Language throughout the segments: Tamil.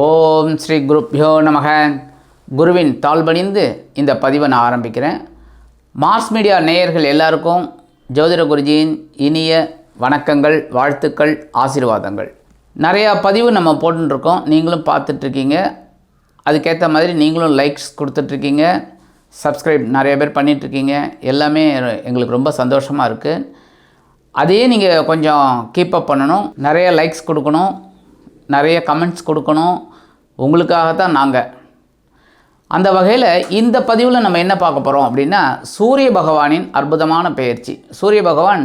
ஓம் ஸ்ரீ குருப்யோ நமக. குருவின் தாழ்பணிந்து இந்த பதிவை நான் ஆரம்பிக்கிறேன். மாஸ் மீடியா நேயர்கள் எல்லாருக்கும் ஜோதிட குருஜியின் இனிய வணக்கங்கள் வாழ்த்துக்கள் ஆசீர்வாதங்கள். நிறையா பதிவு நம்ம போட்டுருக்கோம். நீங்களும் பார்த்துட்ருக்கீங்க. அதுக்கேற்ற மாதிரி நீங்களும் லைக்ஸ் கொடுத்துட்ருக்கீங்க. சப்ஸ்கிரைப் நிறைய பேர் பண்ணிகிட்ருக்கீங்க எல்லாமே எங்களுக்கு ரொம்ப சந்தோஷமாக இருக்குது அதையே நீங்கள் கொஞ்சம் கீப்பப் பண்ணணும். நிறைய லைக்ஸ் கொடுக்கணும். நிறைய கமெண்ட்ஸ் கொடுக்கணும். உங்களுக்காக தான் நாங்கள் அந்த வகையில் இந்த பதிவில் நம்ம என்ன பார்க்க போகிறோம் அப்படின்னா சூரிய பகவானின் அற்புதமான பயிற்சி சூரிய பகவான்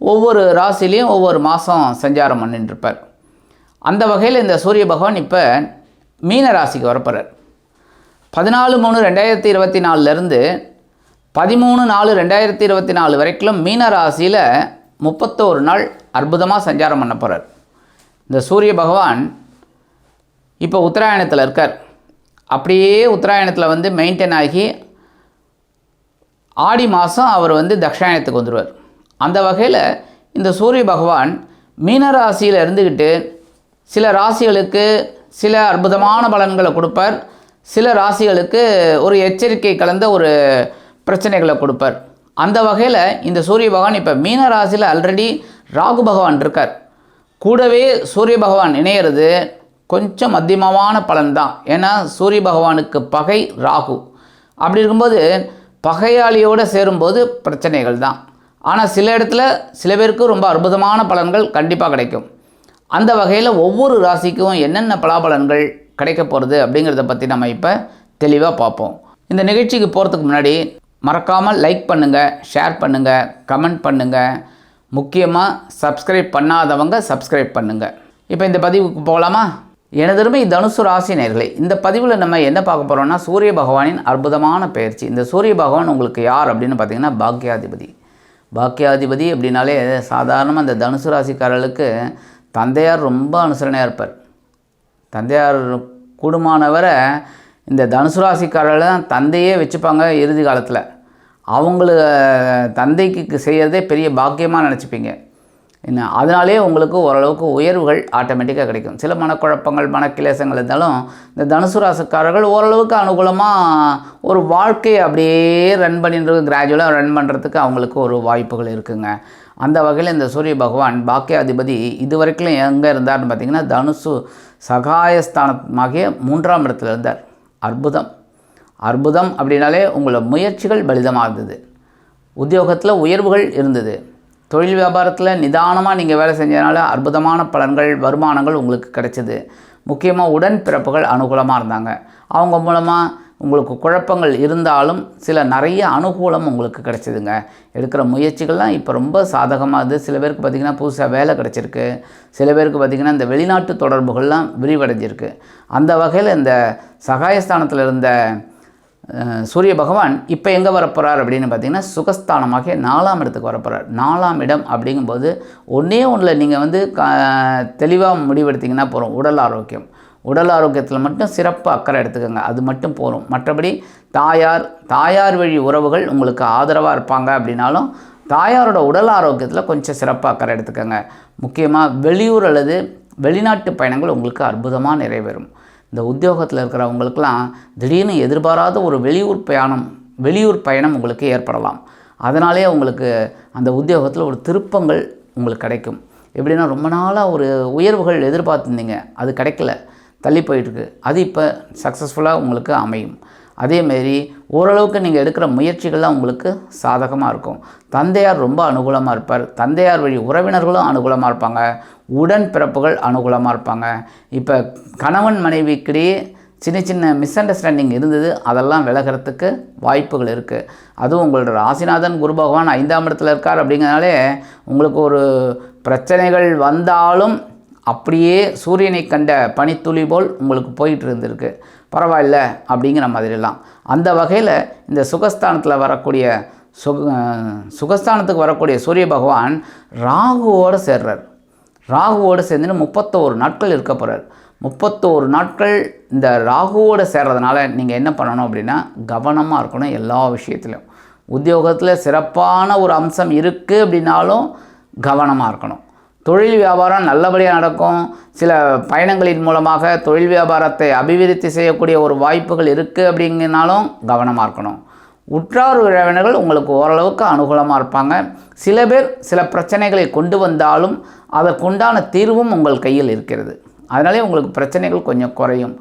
ஒவ்வொரு ராசிலையும் ஒவ்வொரு மாதம் சஞ்சாரம் பண்ணிட்டுருப்பார் அந்த வகையில் இந்த சூரிய பகவான் இப்போ மீன ராசிக்கு வரப்போகிறார் பதினாலு மூணு ரெண்டாயிரத்தி இருபத்தி நாலுலேருந்து பதிமூணு நாலு ரெண்டாயிரத்தி இருபத்தி நாலு வரைக்கும் மீன ராசியில் முப்பத்தோரு நாள் அற்புதமாக சஞ்சாரம் பண்ண போகிறார் இந்த சூரிய பகவான் இப்போ உத்தராயணத்தில் இருக்கார். அப்படியே உத்தராயணத்தில் வந்து மெயின்டைன் ஆகி ஆடி மாதம் அவர் வந்து தக்ஷாயணத்துக்கு வந்துடுவார் அந்த வகையில் இந்த சூரிய பகவான் மீன ராசியில் இருந்துக்கிட்டு சில ராசிகளுக்கு சில அற்புதமான பலன்களை கொடுப்பார். சில ராசிகளுக்கு ஒரு எச்சரிக்கை கலந்த ஒரு பிரச்சனைகளை கொடுப்பார். அந்த வகையில் இந்த சூரிய பகவான் இப்போ மீன ராசியில் ஆல்ரெடி ராகு பகவான் இருக்கார். கூடவே சூரிய பகவான் இணையிறது கொஞ்சம் மத்தியமமான பலன் தான் ஏன்னா சூரிய பகவானுக்கு பகை ராகு. அப்படி இருக்கும்போது பகையாளியோடு சேரும்போது பிரச்சனைகள் தான் ஆனால் சில இடத்துல சில பேருக்கு ரொம்ப அற்புதமான பலன்கள் கண்டிப்பாக கிடைக்கும். அந்த வகையில் ஒவ்வொரு ராசிக்கும் என்னென்ன பலாபலன்கள் கிடைக்க போகிறது அப்படிங்கிறத பற்றி நம்ம இப்போ தெளிவாக பார்ப்போம். இந்த நிகழ்ச்சிக்கு போகிறதுக்கு முன்னாடி மறக்காமல் லைக் பண்ணுங்கள் ஷேர் பண்ணுங்கள் கமெண்ட் பண்ணுங்கள் முக்கியமாக சப்ஸ்கிரைப் பண்ணாதவங்க சப்ஸ்கிரைப் பண்ணுங்கள் இப்போ இந்த பதிவுக்கு போகலாமா எனதருமை தனுசு ராசி நேர்களை இந்த பதிவில் நம்ம என்ன பார்க்க போகிறோம்னா சூரிய பகவானின் அற்புதமான பயிற்சி. இந்த சூரிய பகவான் உங்களுக்கு யார் அப்படின்னு பார்த்தீங்கன்னா பாக்கியாதிபதி. பாக்கியாதிபதி அப்படின்னாலே சாதாரணமாக இந்த தனுசு ராசிக்காரர்களுக்கு தந்தையார் ரொம்ப அனுசரணையாக இருப்பார். தந்தையார் கூடுமானவரை இந்த தனுசு ராசிக்காரர்கள் தான் தந்தையே வச்சுப்பாங்க இறுதி காலத்தில். அவங்கள தந்தைக்கு செய்கிறதே பெரிய பாக்கியமாக நினச்சிப்பீங்க. என்ன அதனாலே உங்களுக்கு ஓரளவுக்கு உயர்வுகள் ஆட்டோமேட்டிக்காக கிடைக்கும். சில மனக்குழப்பங்கள் மனக்கிலேசங்கள் இருந்தாலும் இந்த தனுசு ராசிக்காரர்கள் ஓரளவுக்கு அனுகூலமாக ஒரு வாழ்க்கையை அப்படியே ரன் பண்ணிட்டு கிராஜுவலாக ரன் பண்ணுறதுக்கு அவங்களுக்கு ஒரு வாய்ப்புகள் இருக்குங்க. அந்த வகையில் இந்த சூரிய பகவான் பாக்கியாதிபதி இது வரைக்கும் எங்கே இருந்தார்னு பார்த்தீங்கன்னா தனுசு சகாயஸ்தானமாகிய மூன்றாம் இடத்துல இருந்தார். அற்புதம். அற்புதம் அப்படின்னாலே உங்களோட முயற்சிகள் பலிதமாக இருந்தது. உத்தியோகத்தில் உயர்வுகள் இருந்தது. தொழில் வியாபாரத்தில் நிதானமாக நீங்கள் வேலை செஞ்சதுனால அற்புதமான பலன்கள் வருமானங்கள் உங்களுக்கு கிடைச்சிது. முக்கியமாக உடன்பிறப்புகள் அனுகூலமாக இருந்தாங்க. அவங்க மூலமாக உங்களுக்கு குழப்பங்கள் இருந்தாலும் சில நிறைய அனுகூலம் உங்களுக்கு கிடைச்சிதுங்க. எடுக்கிற முயற்சிகள்லாம் இப்போ ரொம்ப சாதகமாக இருக்குது சில பேருக்கு பார்த்திங்கன்னா புதுசாக வேலை கிடச்சிருக்கு. சில பேருக்கு பார்த்திங்கன்னா இந்த வெளிநாட்டு தொடர்புகள்லாம் விரிவடைஞ்சிருக்கு. அந்த வகையில் இந்த சகாயஸ்தானத்தில் இருந்த சூரிய பகவான் இப்போ எங்கே வரப்போகிறார் அப்படின்னு பார்த்தீங்கன்னா சுகஸ்தானமாக நாலாம் இடத்துக்கு வரப்போகிறார் நாலாம் இடம் அப்படிங்கும்போது ஒன்றே ஒன்றில் நீங்கள் வந்து க தெளிவாக முடிவெடுத்திங்கன்னா போகிறோம் உடல் ஆரோக்கியம். உடல் ஆரோக்கியத்தில் மட்டும் சிறப்பு அக்கறை எடுத்துக்கோங்க. அது மட்டும் போகும் மற்றபடி தாயார் தாயார் வழி உறவுகள் உங்களுக்கு ஆதரவாக இருப்பாங்க அப்படின்னாலும் தாயாரோட உடல் ஆரோக்கியத்தில் கொஞ்சம் சிறப்பாக அக்கறை எடுத்துக்கோங்க. முக்கியமாக வெளியூர் அல்லது வெளிநாட்டு பயணங்கள் உங்களுக்கு அற்புதமாக நிறைவேறும். இந்த உத்தியோகத்தில் இருக்கிறவங்களுக்கெல்லாம் திடீர்னு எதிர்பாராத ஒரு வெளியூர் பயணம் வெளியூர் பயணம் உங்களுக்கு ஏற்படலாம். அதனாலே உங்களுக்கு அந்த உத்தியோகத்தில் ஒரு திருப்பங்கள் உங்களுக்கு கிடைக்கும். எப்படின்னா ரொம்ப நாளாக ஒரு உயர்வுகள் எதிர்பார்த்துருந்தீங்க. அது கிடைக்கல. தள்ளி போயிட்டுருக்கு. அது இப்போ சக்ஸஸ்ஃபுல்லாக உங்களுக்கு அமையும். அதேமாரி ஓரளவுக்கு நீங்கள் எடுக்கிற முயற்சிகள்லாம் உங்களுக்கு சாதகமாக இருக்கும். தந்தையார் ரொம்ப அனுகூலமாக இருப்பார். தந்தையார் வழி உறவினர்களும் அனுகூலமாக இருப்பாங்க. உடன் பிறப்புகள் அனுகூலமாக இருப்பாங்க. இப்போ கணவன் மனைவிக்கிடையே சின்ன சின்ன மிஸ் அண்டர்ஸ்டாண்டிங் இருந்தது. அதெல்லாம் விலகிறதுக்கு வாய்ப்புகள் இருக்குது அதுவும் உங்களோட ராசிநாதன் குரு பகவான் ஐந்தாம் இடத்துல இருக்கார் அப்படிங்கிறனாலே உங்களுக்கு ஒரு பிரச்சனைகள் வந்தாலும் அப்படியே சூரியனை கண்ட பனித்துளி போல் உங்களுக்கு போயிட்டு இருந்திருக்கு. பரவாயில்ல அப்படிங்கிற மாதிரிலாம். அந்த வகையில் இந்த சுகஸ்தானத்தில் வரக்கூடிய சுக சுகஸ்தானத்துக்கு வரக்கூடிய சூரிய பகவான் ராகுவோடு சேர்றார். ராகுவோடு சேர்ந்துன்னு முப்பத்தோரு நாட்கள் இருக்க போகிறார் முப்பத்தோரு நாட்கள் இந்த ராகுவோடு சேர்றதுனால நீங்கள் என்ன பண்ணணும் அப்படின்னா கவனமாக இருக்கணும் எல்லா விஷயத்துலையும் உத்தியோகத்தில் சிறப்பான ஒரு அம்சம் இருக்குது அப்படின்னாலும் கவனமாக இருக்கணும். தொழில் வியாபாரம் நல்லபடியாக நடக்கும். சில பயணங்களின் மூலமாக தொழில் வியாபாரத்தை அபிவிருத்தி செய்யக்கூடிய ஒரு வாய்ப்புகள் இருக்குது அப்படிங்கனாலும் கவனமாக இருக்கணும். உற்றார் உறவினர்கள் உங்களுக்கு ஓரளவுக்கு அனுகூலமாக இருப்பாங்க. சில பேர் சில பிரச்சனைகளை கொண்டு வந்தாலும் அதற்குண்டான தீர்வும் உங்கள் கையில் இருக்கிறது. அதனாலே உங்களுக்கு பிரச்சனைகள் கொஞ்சம் குறையும்.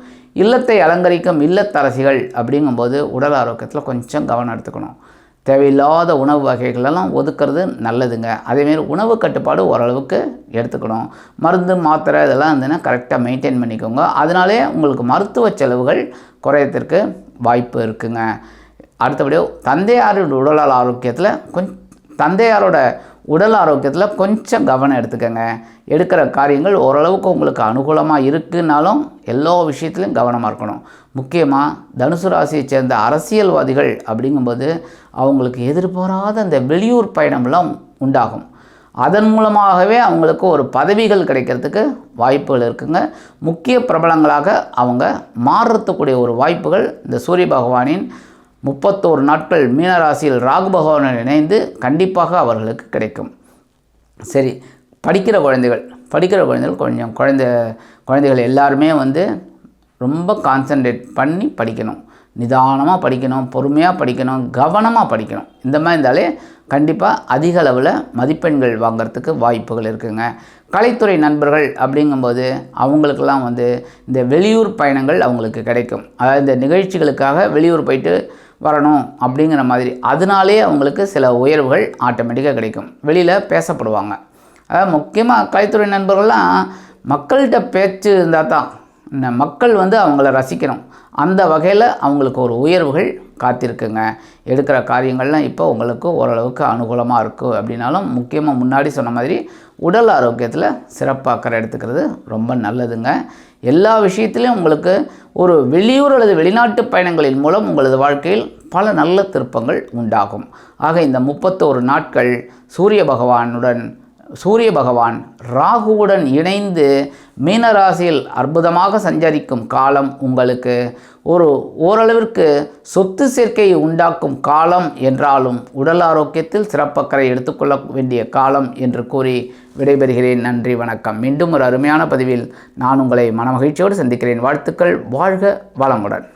இல்லத்தை அலங்கரிக்கும் இல்லத்தரசிகள் அப்படிங்கும்போது உடல் ஆரோக்கியத்தில் கொஞ்சம் கவனம் எடுத்துக்கணும். தேவையில்லாத உணவு வகைகளெல்லாம் ஒதுக்குறது நல்லதுங்க. அதேமாரி உணவு கட்டுப்பாடு ஓரளவுக்கு எடுத்துக்கணும். மருந்து மாத்திரை இதெல்லாம் இருந்ததுன்னா கரெக்டாக மெயின்டைன் பண்ணிக்கோங்க. அதனாலே உங்களுக்கு மருத்துவ செலவுகள் குறையத்திற்கு வாய்ப்பு இருக்குங்க. அடுத்தபடியாக தந்தையாரோட உடல் ஆரோக்கியத்தில் கொஞ்சம் தந்தையாரோட உடல் ஆரோக்கியத்தில் கொஞ்சம் கவனம் எடுத்துக்கங்க. எடுக்கிற காரியங்கள் ஓரளவுக்கு உங்களுக்கு அனுகூலமாக இருக்குன்னாலும் எல்லா விஷயத்துலையும் கவனமாக இருக்கணும். முக்கியமாக தனுசு ராசியை சேர்ந்த அரசியல்வாதிகள் அப்படிங்கும்போது அவங்களுக்கு எதிர்பாராத அந்த வெளியூர் பயணம்லாம் உண்டாகும். அதன் மூலமாகவே அவங்களுக்கு ஒரு பதவிகள் கிடைக்கிறதுக்கு வாய்ப்புகள் இருக்குங்க. முக்கிய பிரபலங்களாக அவங்க மாறுறதுக்கூடிய ஒரு வாய்ப்புகள் இந்த சூரிய பகவானின் முப்பத்தோரு நாட்கள் மீனராசியில் ராகு பகவானுடன் இணைந்து கண்டிப்பாக அவர்களுக்கு கிடைக்கும். சரி படிக்கிற குழந்தைகள் படிக்கிற குழந்தைகள் கொஞ்சம் குழந்தை குழந்தைகள் எல்லாருமே வந்து ரொம்ப கான்சன்ட்ரேட் பண்ணி படிக்கணும். நிதானமாக படிக்கணும் பொறுமையாக படிக்கணும் கவனமாக படிக்கணும். இந்த மாதிரி இருந்தாலே கண்டிப்பாக அதிக அளவில் மதிப்பெண்கள் வாங்குறதுக்கு வாய்ப்புகள் இருக்குங்க. கலைத்துறை நண்பர்கள் அப்படிங்கும்போது அவங்களுக்கெல்லாம் வந்து இந்த வெளியூர் பயணங்கள் அவங்களுக்கு கிடைக்கும். அதாவது இந்த நிகழ்ச்சிகளுக்காக வெளியூர் போயிட்டு வரணும் அப்படிங்கிற மாதிரி. அதனாலே அவங்களுக்கு சில உயர்வுகள் ஆட்டோமேட்டிக்காக கிடைக்கும். வெளியில் பேசப்படுவாங்க. அதாவது முக்கியமாக கலைத்துறை நண்பர்கள்லாம் மக்கள்கிட்ட பேச்சு இருந்தால் தான் இந்த மக்கள் வந்து அவங்கள ரசிக்கணும். அந்த வகையில் அவங்களுக்கு ஒரு உயர்வுகள் காத்திருக்குங்க. எடுக்கிற காரியங்கள்லாம் இப்போ உங்களுக்கு ஓரளவுக்கு அனுகூலமாக இருக்கும் அப்படின்னாலும் முக்கியமாக முன்னாடி சொன்ன மாதிரி உடல் ஆரோக்கியத்தில் சிறப்பாக்கறை எடுத்துக்கிறது ரொம்ப நல்லதுங்க. எல்லா விஷயத்துலையும் உங்களுக்கு ஒரு வெளியூர் அல்லது வெளிநாட்டு பயணங்களின் மூலம் உங்களது வாழ்க்கையில் பல நல்ல திருப்பங்கள் உண்டாகும். ஆக இந்த முப்பத்தோரு நாட்கள் சூரிய பகவானுடன் சூரிய பகவான் ராகுவுடன் இணைந்து மீனராசியில் அற்புதமாக சஞ்சரிக்கும் காலம் உங்களுக்கு. ஒரு ஓரளவிற்கு சொத்து சேர்க்கையை உண்டாக்கும் காலம் என்றாலும் உடல் ஆரோக்கியத்தில் சிறப்பக்கறை எடுத்துக்கொள்ள வேண்டிய காலம் என்று கூறி விடைபெறுகிறேன். நன்றி வணக்கம். மீண்டும் ஒரு அருமையான பதிவில் நான் உங்களை மனமகிழ்ச்சியோடு சந்திக்கிறேன். வாழ்த்துக்கள். வாழ்க வளமுடன்.